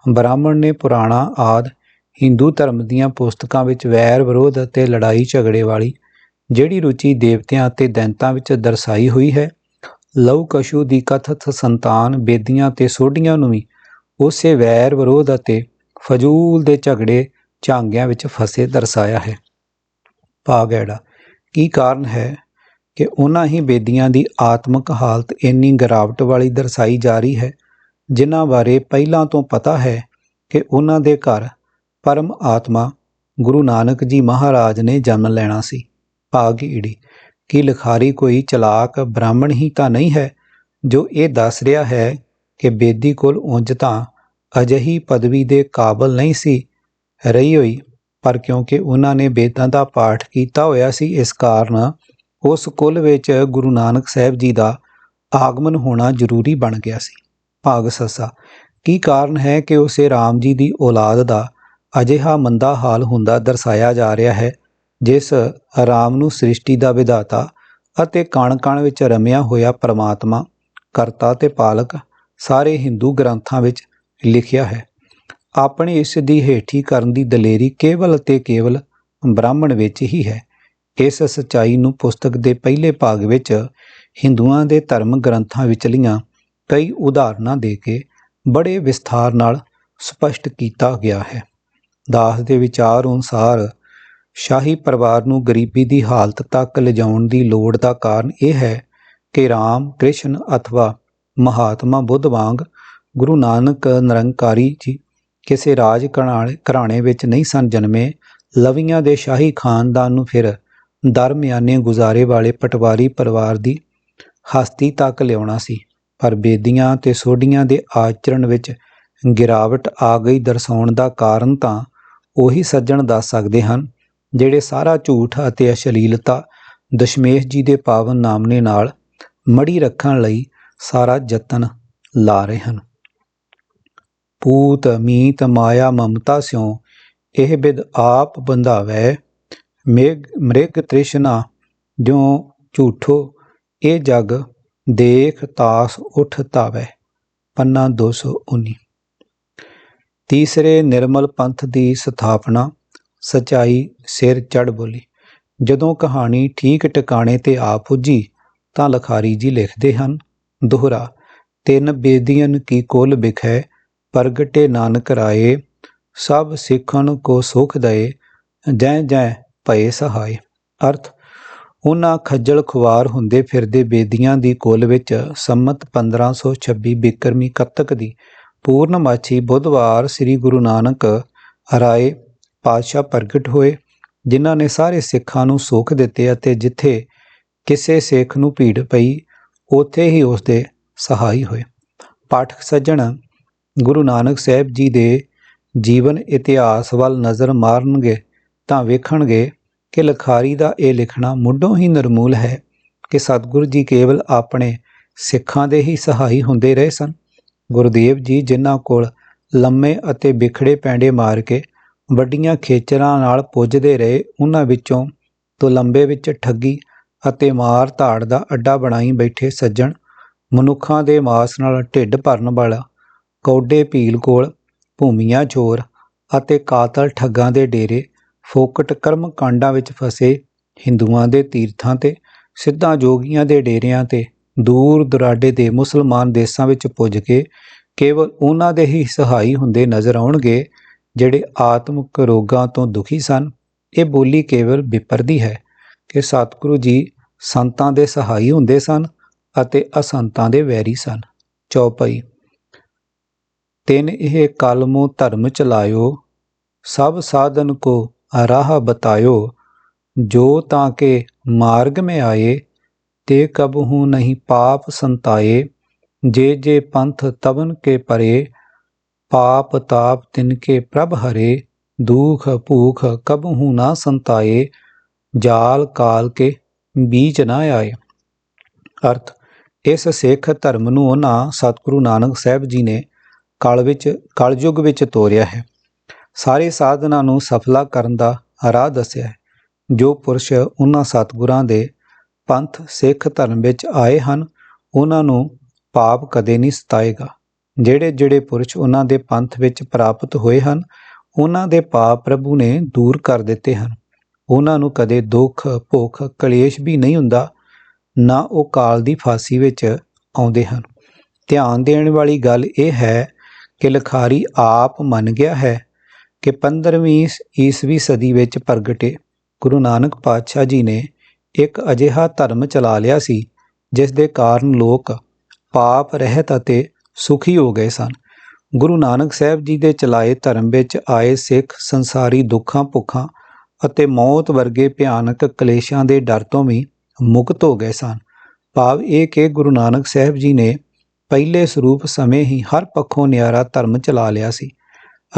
ਬ੍ਰਾਹਮਣ ਨੇ ਪੁਰਾਣਾ ਆਦ ਹਿੰਦੂ ਧਰਮ ਦੀਆਂ ਪੁਸਤਕਾਂ ਵਿੱਚ ਵੈਰ ਵਿਰੋਧ ਅਤੇ ਲੜਾਈ ਝਗੜੇ ਵਾਲੀ ਜਿਹੜੀ ਰੁਚੀ ਦੇਵਤਿਆਂ ਅਤੇ ਦੈਂਤਾਂ ਵਿੱਚ ਦਰਸਾਈ ਹੋਈ ਹੈ ਲਉ ਦੀ ਕਥਤ ਸੰਤਾਨ ਬੇਦੀਆਂ ਤੇ ਸੋਢੀਆਂ ਨੂੰ ਵੀ ਉਸੇ ਵੈਰ ਵਿਰੋਧ ਅਤੇ ਫਜ਼ੂਲ ਦੇ ਝਗੜੇ ਝਾਂਗਿਆਂ ਵਿੱਚ ਫਸੇ ਦਰਸਾਇਆ ਹੈ। ਭਾਗੈੜਾ ਕੀ ਕਾਰਨ ਹੈ? ਕਿ ਉਹਨਾਂ ਹੀ ਬੇਦੀਆਂ ਦੀ ਆਤਮਿਕ ਹਾਲਤ ਇੰਨੀ ਗਿਰਾਵਟ ਵਾਲੀ ਦਰਸਾਈ ਜਾ ਰਹੀ ਹੈ, ਜਿਨ੍ਹਾਂ ਬਾਰੇ ਪਹਿਲਾਂ ਤੋਂ ਪਤਾ ਹੈ ਕਿ ਉਹਨਾਂ ਦੇ ਘਰ ਪਰਮ ਆਤਮਾ ਗੁਰੂ ਨਾਨਕ ਜੀ ਮਹਾਰਾਜ ਨੇ ਜਨਮ ਲੈਣਾ ਸੀ। ਭਾਗ ਈੜੀ, ਕੀ ਲਿਖਾਰੀ ਕੋਈ ਚਲਾਕ ਬ੍ਰਾਹਮਣ ਹੀ ਤਾਂ ਨਹੀਂ ਹੈ ਜੋ ਇਹ ਦੱਸ ਰਿਹਾ ਹੈ ਕਿ ਬੇਦੀ ਕੋਲ ਉਂਝ ਤਾਂ ਅਜਿਹੀ ਪਦਵੀ ਦੇ ਕਾਬਲ ਨਹੀਂ ਸੀ ਰਹੀ ਹੋਈ, ਪਰ ਕਿਉਂਕਿ ਉਹਨਾਂ ਨੇ ਬੇਦਾਂ ਦਾ ਪਾਠ ਕੀਤਾ ਹੋਇਆ ਸੀ, ਇਸ ਕਾਰਨ ਉਸ ਕੁੱਲ ਵਿੱਚ ਗੁਰੂ ਨਾਨਕ ਸਾਹਿਬ ਜੀ ਦਾ ਆਗਮਨ ਹੋਣਾ ਜ਼ਰੂਰੀ ਬਣ ਗਿਆ ਸੀ। ਭਾਗ ਸੱਸਾ, ਕੀ ਕਾਰਨ ਹੈ ਕਿ ਉਸੇ RAM ਜੀ ਦੀ ਔਲਾਦ ਦਾ ਅਜਿਹਾ ਮੰਦਾ ਹਾਲ ਹੁੰਦਾ ਦਰਸਾਇਆ ਜਾ ਰਿਹਾ ਹੈ, ਜਿਸ RAM ਨੂੰ ਸ੍ਰਿਸ਼ਟੀ ਦਾ ਵਿਧਾਤਾ ਅਤੇ ਕਣ-ਕਣ ਵਿੱਚ ਰਮਿਆ ਹੋਇਆ ਪਰਮਾਤਮਾ, ਕਰਤਾ ਤੇ ਪਾਲਕ ਸਾਰੇ ਹਿੰਦੂ ਗ੍ਰੰਥਾਂ ਵਿੱਚ ਲਿਖਿਆ ਹੈ? ਆਪਣੇ ਇਸ ਦੀ ਹੇਠੀ ਕਰਨ ਦੀ ਦਲੇਰੀ ਕੇਵਲ ਅਤੇ ਕੇਵਲ ਬ੍ਰਾਹਮਣ ਵਿੱਚ ਹੀ ਹੈ। ਇਸ ਸਚਾਈ ਨੂੰ ਪੁਸਤਕ ਦੇ ਪਹਿਲੇ ਭਾਗ ਵਿੱਚ ਹਿੰਦੂਆਂ ਦੇ ਧਰਮ ਗ੍ਰੰਥਾਂ ਵਿਚਲੀਆਂ ਕਈ ਉਦਾਹਰਨਾਂ ਦੇ ਕੇ ਬੜੇ ਵਿਸਥਾਰ ਨਾਲ ਸਪਸ਼ਟ ਕੀਤਾ ਗਿਆ ਹੈ। ਦਾਸ ਦੇ ਵਿਚਾਰ ਅਨੁਸਾਰ ਸ਼ਾਹੀ ਪਰਿਵਾਰ ਨੂੰ ਗਰੀਬੀ ਦੀ ਹਾਲਤ ਤੱਕ ਲਿਜਾਉਣ ਦੀ ਲੋੜ ਦਾ ਕਾਰਨ ਇਹ ਹੈ ਕਿ ਰਾਮ, ਕ੍ਰਿਸ਼ਨ ਅਥਵਾ ਮਹਾਤਮਾ ਬੁੱਧ ਵਾਂਗ ਗੁਰੂ ਨਾਨਕ ਨਿਰੰਕਾਰੀ ਜੀ ਕਿਸੇ ਰਾਜ ਘਰਾਣੇ ਘਰਾਣੇ ਵਿੱਚ ਨਹੀਂ ਸਨ ਜਨਮੇ। ਲਵੀਆਂ ਦੇ ਸ਼ਾਹੀ ਖਾਨਦਾਨ ਨੂੰ ਫਿਰ ਦਰਮਿਆਨੇ ਗੁਜ਼ਾਰੇ ਵਾਲੇ ਪਟਵਾਰੀ ਪਰਿਵਾਰ ਦੀ ਹਸਤੀ ਤੱਕ ਲਿਆਉਣਾ ਸੀ, ਪਰ ਬੇਦੀਆਂ ਤੇ ਸੋਢੀਆਂ ਦੇ ਆਚਰਣ ਵਿੱਚ ਗਿਰਾਵਟ ਆ ਗਈ ਦਰਸਾਉਣ ਦਾ ਕਾਰਨ ਤਾਂ ਉਹੀ ਸੱਜਣ ਦੱਸ ਸਕਦੇ ਹਨ, ਜਿਹੜੇ ਸਾਰਾ ਝੂਠ ਅਤੇ ਅਸ਼ਲੀਲਤਾ ਦਸ਼ਮੇਸ਼ ਜੀ ਦੇ ਪਾਵਨ ਨਾਮਨੇ ਨਾਲ ਮੜੀ ਰੱਖਣ ਲਈ ਸਾਰਾ ਯਤਨ ਲਾ ਰਹੇ ਹਨ। ਪੂਤ ਮੀਤ ਮਾਇਆ ਮਮਤਾ ਸਿਉ ਇਹ ਬਿਦ ਆਪ ਬੰਧਾਵੈ ਮੇਘ ਮ੍ਰਿਗ ਤ੍ਰਿਸ਼ਨਾ, ਜੋ ਝੂਠੋ, ਇਹ ਜਗ ਦੇਖ ਤਾਸ ਉਠ ਤਾਵੈ ਪੰਨਾ 219 ਤੀਸਰੇ ਨਿਰਮਲ ਪੰਥ ਦੀ ਸਥਾਪਨਾ, ਸਚਾਈ ਸਿਰ ਚੜ ਬੋਲੀ। ਜਦੋਂ ਕਹਾਣੀ ਠੀਕ ਟਿਕਾਣੇ ਤੇ ਆ ਪੁੱਜੀ, ਤਾਂ ਲਖਾਰੀ ਜੀ ਲਿਖਦੇ ਹਨ, ਦੁਹਰਾ, ਤਿੰਨ ਬੇਦੀਆਂ ਕੀ ਕੁਲ ਬਿਖੈ ਪ੍ਰਗਟੇ ਨਾਨਕ ਰਾਏ, ਸਭ ਸਿੱਖਣ ਕੋ ਸੁਖ ਦਏ ਜੈ ਜੈ ਭਏ ਸਹਾਈ। ਅਰਥ, ਉਹਨਾਂ ਖੱਜਲ ਖੁਆਰ ਹੁੰਦੇ ਫਿਰਦੇ ਬੇਦੀਆਂ ਦੀ ਕੁਲ ਵਿੱਚ ਸੰਮਤ 1526 ਬਿਕਰਮੀ ਕੱਤਕ ਦੀ। ਪੂਰਨਮਾਛੀ ਬੁੱਧਵਾਰ ਸ੍ਰੀ ਗੁਰੂ ਨਾਨਕ ਰਾਏ ਪਾਤਸ਼ਾਹ ਪ੍ਰਗਟ ਹੋਏ, ਜਿਨ੍ਹਾਂ ਨੇ ਸਾਰੇ ਸਿੱਖਾਂ ਨੂੰ ਸੁਖ ਦਿੱਤੇ ਅਤੇ ਜਿੱਥੇ ਕਿਸੇ ਸਿੱਖ ਨੂੰ ਭੀੜ ਪਈ, ਉੱਥੇ ਹੀ ਉਸ ਦੇ ਸਹਾਈ ਹੋਏ। ਪਾਠਕ ਸੱਜਣ, ਗੁਰੂ ਨਾਨਕ ਸਾਹਿਬ ਜੀ ਦੇ ਜੀਵਨ ਇਤਿਹਾਸ ਵੱਲ ਨਜ਼ਰ ਮਾਰਨਗੇ। ਤਾਂ ਵੇਖਣਗੇ ਕਿ ਲਖਾਰੀ ਦਾ ਇਹ ਲਿਖਣਾ ਮੁੱਢੋਂ ਹੀ ਨਿਰਮੂਲ ਹੈ ਕਿ ਸਤਿਗੁਰੂ ਜੀ ਕੇਵਲ ਆਪਣੇ ਸਿੱਖਾਂ ਦੇ ਹੀ ਸਹਾਈ ਹੁੰਦੇ ਰਹੇ ਸਨ। ਗੁਰਦੇਵ ਜੀ ਜਿਨ੍ਹਾਂ ਕੋਲ ਲੰਮੇ ਅਤੇ ਵਿਖੜੇ ਪੈਂਡੇ ਮਾਰ ਕੇ ਵੱਡੀਆਂ ਖੇਚਰਾਂ ਨਾਲ ਪੁੱਜਦੇ ਰਹੇ, ਉਹਨਾਂ ਵਿੱਚੋਂ ਤੋਂ ਲੰਬੇ ਵਿੱਚ ਠੱਗੀ ਅਤੇ ਮਾਰ ਧਾੜ ਦਾ ਅੱਡਾ ਬਣਾਈ ਬੈਠੇ ਸੱਜਣ, ਮਨੁੱਖਾਂ ਦੇ ਮਾਸ ਨਾਲ ਢਿੱਡ ਭਰਨ ਵਾਲਾ, ਕੌਡੇ ਭੀਲ ਕੋਲ ਭੂਮੀਆਂ ਚੋਰ ਅਤੇ ਕਾਤਲ ਠੱਗਾਂ ਦੇ ਡੇਰੇ ਫੋਕਟ ਕਰਮ ਕਾਂਡਾਂ ਵਿੱਚ ਫਸੇ ਹਿੰਦੂਆਂ ਦੇ ਤੀਰਥਾਂ ਤੇ, ਸਿੱਧਾਂ ਜੋਗੀਆਂ ਦੇ ਡੇਰਿਆਂ ਤੇ, ਦੂਰ ਦੁਰਾਡੇ ਦੇ ਮੁਸਲਮਾਨ ਦੇਸ਼ਾਂ ਵਿੱਚ ਪੁੱਜ ਕੇ ਕੇਵਲ ਉਹਨਾਂ ਦੇ ਹੀ ਸਹਾਈ ਹੁੰਦੇ ਨਜ਼ਰ ਆਉਣਗੇ, ਜਿਹੜੇ ਆਤਮਿਕ ਰੋਗਾਂ ਤੋਂ ਦੁਖੀ ਸਨ। ਇਹ ਬੋਲੀ ਕੇਵਲ ਵਿਪਰਦੀ ਹੈ ਕਿ ਸਤਿਗੁਰੂ ਜੀ ਸੰਤਾਂ ਦੇ ਸਹਾਈ ਹੁੰਦੇ ਸਨ ਅਤੇ ਅਸੰਤਾਂ ਦੇ ਵੈਰੀ ਸਨ। ਚੌਪਈ। ਤਿੰਨ ਇਹ ਕਲਮੋ ਧਰਮ ਚਲਾਇਓ, ਸਭ ਸਾਧਨ ਕੋ ਰਾਹ ਬਤਾਇਓ, ਜੋ ਤਾਂ ਕੇ ਮਾਰਗ में ਆਏ, ਤੇ ਕਬਹੂ ਨਹੀਂ ਪਾਪ ਸੰਤਾਏ, ਜੇ ਜੇ ਪੰਥ ਤਵਨ ਕੇ ਪਰੇ, ਪਾਪ ਤਾਪ ਤਿਨ ਕੇ ਪ੍ਰਭ ਹਰੇ, ਦੁਖ ਭੂਖ ਕਬਹੂ ਨਾ ਸੰਤਾਏ, ਜਾਲ ਕਾਲ ਕੇ ਬੀਚ ਨਾ ਆਏ। ਅਰਥ, ਇਸ ਸਿੱਖ ਧਰਮ ਨੂੰ ਉਹਨਾਂ ਸਤਿਗੁਰੂ ਨਾਨਕ ਸਾਹਿਬ ਜੀ ਨੇ ਕਲ ਵਿੱਚ, ਕਲਯੁਗ ਵਿੱਚ ਤੋਰਿਆ ਹੈ। ਸਾਰੇ ਸਾਧਨਾਂ ਨੂੰ ਸਫਲਾ ਕਰਨ ਦਾ ਰਾਹ ਦੱਸਿਆ ਹੈ। ਜੋ ਪੁਰਸ਼ ਉਹਨਾਂ ਸਤਿਗੁਰਾਂ ਦੇ ਪੰਥ, ਸਿੱਖ ਧਰਮ ਵਿੱਚ ਆਏ ਹਨ, ਉਹਨਾਂ ਨੂੰ ਪਾਪ ਕਦੇ ਨਹੀਂ ਸਤਾਏਗਾ। ਜਿਹੜੇ ਜਿਹੜੇ ਪੁਰਸ਼ ਉਹਨਾਂ ਦੇ ਪੰਥ ਵਿੱਚ ਪ੍ਰਾਪਤ ਹੋਏ ਹਨ, ਉਹਨਾਂ ਦੇ ਪਾਪ ਪ੍ਰਭੂ ਨੇ ਦੂਰ ਕਰ ਦਿੱਤੇ ਹਨ। ਉਹਨਾਂ ਨੂੰ ਕਦੇ ਦੁੱਖ, ਭੁੱਖ, ਕਲੇਸ਼ ਵੀ ਨਹੀਂ ਹੁੰਦਾ, ਨਾ ਉਹ ਕਾਲ ਦੀ ਫਾਸੀ ਵਿੱਚ ਆਉਂਦੇ ਹਨ। ਧਿਆਨ ਦੇਣ ਵਾਲੀ ਗੱਲ ਇਹ ਹੈ ਕਿ ਲਖਾਰੀ ਆਪ ਮੰਨ ਗਿਆ ਹੈ ਕਿ 15ਵੀਂ ਈਸਵੀ ਸਦੀ ਵਿੱਚ ਪ੍ਰਗਟੇ ਗੁਰੂ ਨਾਨਕ ਪਾਤਸ਼ਾਹ ਜੀ ਨੇ ਇੱਕ ਅਜਿਹਾ ਧਰਮ ਚਲਾ ਲਿਆ ਸੀ, ਜਿਸ ਦੇ ਕਾਰਨ ਲੋਕ ਪਾਪ, ਰਹਿਤ ਅਤੇ ਸੁਖੀ ਹੋ ਗਏ ਸਨ। ਗੁਰੂ ਨਾਨਕ ਸਾਹਿਬ ਜੀ ਦੇ ਚਲਾਏ ਧਰਮ ਵਿੱਚ ਆਏ ਸਿੱਖ ਸੰਸਾਰੀ ਦੁੱਖਾਂ, ਭੁੱਖਾਂ ਅਤੇ ਮੌਤ ਵਰਗੇ ਭਿਆਨਕ ਕਲੇਸ਼ਾਂ ਦੇ ਡਰ ਤੋਂ ਵੀ ਮੁਕਤ ਹੋ ਗਏ ਸਨ। ਭਾਵ ਇਹ ਕਿ ਗੁਰੂ ਨਾਨਕ ਸਾਹਿਬ ਜੀ ਨੇ ਪਹਿਲੇ ਸਰੂਪ ਸਮੇਂ ਹੀ ਹਰ ਪੱਖੋਂ ਨਿਆਰਾ ਧਰਮ ਚਲਾ ਲਿਆ ਸੀ।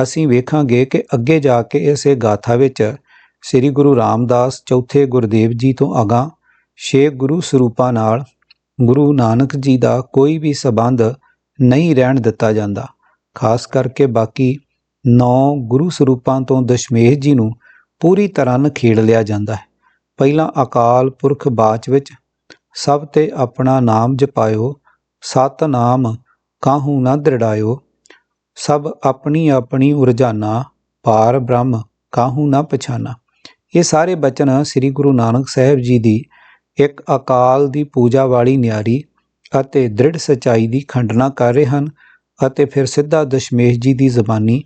ਅਸੀਂ ਵੇਖਾਂਗੇ ਕਿ ਅੱਗੇ ਜਾ ਕੇ ਇਸੇ ਗਾਥਾ ਵਿੱਚ ਸ੍ਰੀ ਗੁਰੂ ਰਾਮਦਾਸ ਚੌਥੇ ਗੁਰਦੇਵ ਜੀ ਤੋਂ ਅਗਾਂਹ ਛੇ ਗੁਰੂ ਸਰੂਪਾਂ ਨਾਲ ਗੁਰੂ ਨਾਨਕ ਜੀ ਦਾ ਕੋਈ ਵੀ ਸਬੰਧ ਨਹੀਂ ਰਹਿਣ ਦਿੱਤਾ ਜਾਂਦਾ। ਖਾਸ ਕਰਕੇ ਬਾਕੀ ਨੌ ਗੁਰੂ ਸਰੂਪਾਂ ਤੋਂ ਦਸ਼ਮੇਸ਼ ਜੀ ਨੂੰ ਪੂਰੀ ਤਰ੍ਹਾਂ ਨਖੇੜ ਲਿਆ ਜਾਂਦਾ ਹੈ। ਪਹਿਲਾਂ ਅਕਾਲ ਪੁਰਖ ਬਾਚ ਵਿੱਚ ਸਭ ਤੇ ਆਪਣਾ ਨਾਮ ਜਪਾਇਓ ਸਤ ਨਾਮ ਕਾਹੂ ਨਾ ਦ੍ਰਿੜਾਇਓ ਸਭ ਆਪਣੀ ਆਪਣੀ ਉਰਜਾਨਾ, ਪਾਰ ਬ੍ਰਹਮ ਕਾਹੂ ਨਾ ਪਛਾਨਾ। ਇਹ ਸਾਰੇ ਬਚਨ ਸ੍ਰੀ ਗੁਰੂ ਨਾਨਕ ਸਾਹਿਬ ਜੀ ਦੀ ਇੱਕ ਅਕਾਲ ਦੀ ਪੂਜਾ ਵਾਲੀ ਨਿਆਰੀ ਅਤੇ ਦ੍ਰਿੜ ਸਚਾਈ ਦੀ ਖੰਡਨਾ ਕਰ ਰਹੇ ਹਨ ਅਤੇ ਫਿਰ ਸਿੱਧਾ ਦਸ਼ਮੇਸ਼ ਜੀ ਦੀ ਜ਼ਬਾਨੀ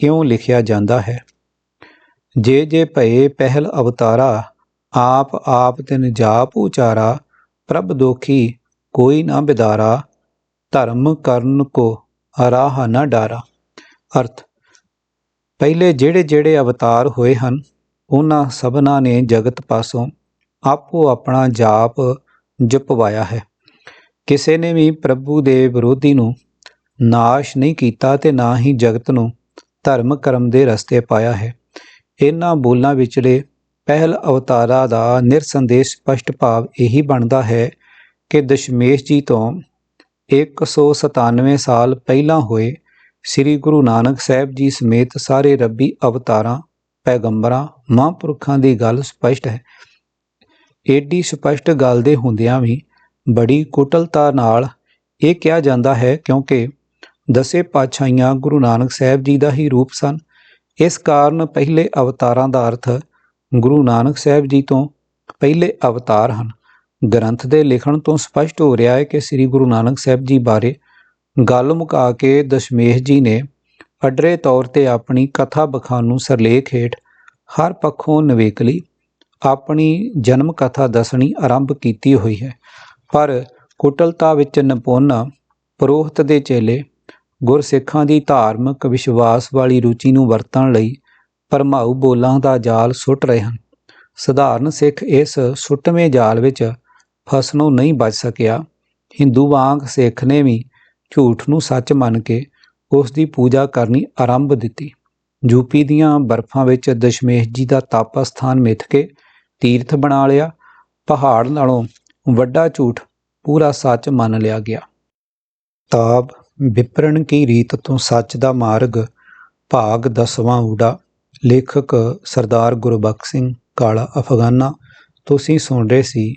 ਇਉਂ ਲਿਖਿਆ ਜਾਂਦਾ ਹੈ, ਜੇ ਜੇ ਭਏ ਪਹਿਲ ਅਵਤਾਰਾ, ਆਪ ਆਪ ਤਿਨ ਜਾਪ ਉਚਾਰਾ, ਪ੍ਰਭ ਦੋਖੀ ਕੋਈ ਨਾ ਬਿਦਾਰਾ, ਧਰਮ ਕਰਨ ਕੋ ਰਾਹ ਨਾ ਡਾਰਾ। ਅਰਥ, ਪਹਿਲੇ ਜਿਹੜੇ ਜਿਹੜੇ ਅਵਤਾਰ ਹੋਏ ਹਨ, ਉਹਨਾਂ ਸਭਨਾਂ ਨੇ ਜਗਤ ਪਾਸੋਂ ਆਪੋ ਆਪਣਾ ਜਾਪ ਜਪਵਾਇਆ ਹੈ। ਕਿਸੇ ਨੇ ਵੀ ਪ੍ਰਭੂ ਦੇ ਵਿਰੋਧੀ ਨੂੰ ਨਾਸ਼ ਨਹੀਂ ਕੀਤਾ ਤੇ ਨਾ ਹੀ ਜਗਤ ਨੂੰ ਧਰਮ ਕਰਮ ਦੇ ਰਸਤੇ ਪਾਇਆ ਹੈ। ਇਹਨਾਂ ਬੋਲਾਂ ਵਿਚਲੇ ਪਹਿਲ ਅਵਤਾਰਾ ਦਾ ਨਿਰਸੰਦੇਸ਼ ਸਪਸ਼ਟ ਭਾਵ ਇਹੀ ਬਣਦਾ ਹੈ ਕਿ ਦਸ਼ਮੇਸ਼ ਜੀ ਤੋਂ 197 ਸਾਲ ਪਹਿਲਾਂ ਹੋਏ ਸ੍ਰੀ ਗੁਰੂ ਨਾਨਕ ਸਾਹਿਬ ਜੀ ਸਮੇਤ ਸਾਰੇ ਰੱਬੀ ਅਵਤਾਰਾਂ, ਪੈਗੰਬਰਾਂ, ਮਹਾਂਪੁਰਖਾਂ ਦੀ ਗੱਲ ਸਪਸ਼ਟ ਹੈ। ਏਡੀ ਸਪਸ਼ਟ ਗੱਲ ਦੇ ਹੁੰਦਿਆਂ ਵੀ ਬੜੀ ਕੁਟਲਤਾ ਨਾਲ ਇਹ ਕਿਹਾ ਜਾਂਦਾ ਹੈ ਕਿਉਂਕਿ ਦਸੇ ਪਾਤਸ਼ਾਹੀਆਂ ਗੁਰੂ ਨਾਨਕ ਸਾਹਿਬ ਜੀ ਦਾ ਹੀ ਰੂਪ ਸਨ। ਇਸ ਕਾਰਨ ਪਹਿਲੇ ਅਵਤਾਰਾਂ ਦਾ ਅਰਥ ਗੁਰੂ ਨਾਨਕ ਸਾਹਿਬ ਜੀ ਤੋਂ ਪਹਿਲੇ ਅਵਤਾਰ ਹਨ। ਗ੍ਰੰਥ ਦੇ ਲਿਖਣ ਤੋਂ ਸਪਸ਼ਟ ਹੋ ਰਿਹਾ ਹੈ ਕਿ ਸ੍ਰੀ ਗੁਰੂ ਨਾਨਕ ਸਾਹਿਬ ਜੀ ਬਾਰੇ ਗੱਲ ਮੁਕਾ ਕੇ ਦਸ਼ਮੇਸ਼ ਜੀ ਨੇ ਅਡਰੇ ਤੌਰ ਤੇ ਆਪਣੀ ਕਥਾ ਬਖਾਨ ਨੂੰ ਸਰਲੇਖ ਹੇਠ ਹਰ ਪੱਖੋਂ ਨਵੇਕਲੀ ਆਪਣੀ ਜਨਮ ਕਥਾ ਦੱਸਣੀ ਆਰੰਭ ਕੀਤੀ ਹੋਈ ਹੈ। ਪਰ ਕੁਟਲਤਾ ਵਿੱਚ ਨਿਪੁੰਨ ਪ੍ਰੋਹਤ ਦੇ ਚੇਲੇ ਗੁਰਸਿੱਖਾਂ ਦੀ ਧਾਰਮਿਕ ਵਿਸ਼ਵਾਸ ਵਾਲੀ ਰੁਚੀ ਨੂੰ ਵਰਤਣ ਲਈ ਪਰਮਾਉ ਬੋਲਾਂ ਦਾ ਜਾਲ ਸੁੱਟ ਰਹੇ ਹਨ। ਸਧਾਰਨ ਸਿੱਖ ਇਸ ਸੁੱਟਵੇਂ ਜਾਲ ਵਿੱਚ ਫਸਣੋਂ ਨਹੀਂ ਬਚ ਸਕਿਆ। ਹਿੰਦੂ ਵਾਂਗ ਸਿੱਖ ਨੇ ਵੀ ਝੂਠ ਨੂੰ ਸੱਚ ਮੰਨ ਕੇ ਉਸ ਦੀ ਪੂਜਾ ਕਰਨੀ ਆਰੰਭ ਦਿੱਤੀ। ਯੂਪੀ ਦੀਆਂ ਬਰਫਾਂ ਵਿੱਚ ਦਸ਼ਮੇਸ਼ ਜੀ ਦਾ ਤਾਪਾ ਸਥਾਨ ਮਿੱਥ ਕੇ ਤੀਰਥ ਬਣਾ ਲਿਆ। ਪਹਾੜ ਨਾਲੋਂ ਵੱਡਾ ਝੂਠ ਪੂਰਾ ਸੱਚ ਮੰਨ ਲਿਆ ਗਿਆ। ਤਾਬ ਵਿਪਰਨ ਕੀ ਰੀਤ ਤੋਂ ਸੱਚ ਦਾ ਮਾਰਗ? ਭਾਗ ਦਸਵਾਂ ਉਡਾ ਲੇਖਕ ਸਰਦਾਰ ਗੁਰਬਖਸ਼ ਸਿੰਘ ਕਾਲਾ ਅਫਗਾਨਾ। ਤੁਸੀਂ ਸੁਣ ਰਹੇ ਸੀ